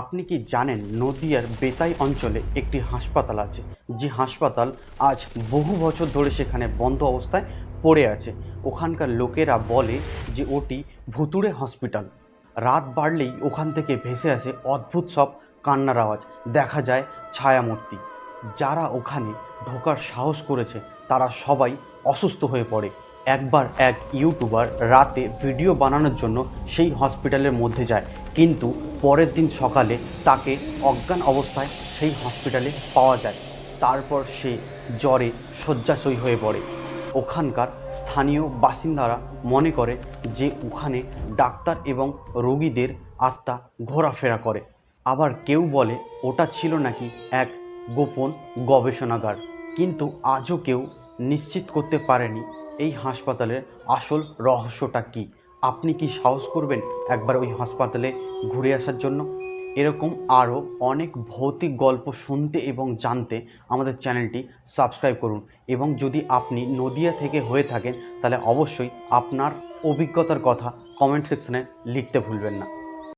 আপনি কি জানেন নদিয়ার বেতাই অঞ্চলে একটি হাসপাতাল আছে? যে হাসপাতাল আজ বহু বছর ধরে সেখানে বন্ধ অবস্থায় পড়ে আছে। ওখানকার লোকেরা বলে যে ওটি ভুতুড়ে হসপিটাল। রাত বাড়লেই ওখান থেকে ভেসে আসে অদ্ভুত সব কান্নার আওয়াজ। দেখা যায় ছায়ামূর্তি। যারা ওখানে ঢোকার সাহস করেছে, তারা সবাই অসুস্থ হয়ে পড়ে। একবার এক ইউটিউবার রাতে ভিডিও বানানোর জন্য সেই হসপিটালের মধ্যে যায়। কিন্তু পরের দিন সকালে তাকে অজ্ঞান অবস্থায় সেই হসপিটালে পাওয়া যায়। তারপর সে জ্বরে শয্যাশয়ী হয়ে পড়ে। ওখানকার স্থানীয় বাসিন্দারা মনে করে যে ওখানে ডাক্তার এবং রোগীদের আত্মা ঘোরাফেরা করে। আবার কেউ বলে, ওটা ছিল নাকি এক গোপন গবেষণাগার? কিন্তু আজও কেউ নিশ্চিত করতে পারেনি এই হাসপাতালের আসল রহস্যটা কি। আপনি কি সাহস করবেন একবার ওই হাসপাতালে ঘুরে আসার জন্য? এরকম আরও অনেক ভৌতিক গল্প শুনতে এবং জানতে আমাদের চ্যানেলটি সাবস্ক্রাইব করুন। এবং যদি আপনি নদিয়া থেকে হয়ে থাকেন, তাহলে অবশ্যই আপনার অভিজ্ঞতার কথা কমেন্ট সেকশনে লিখতে ভুলবেন না।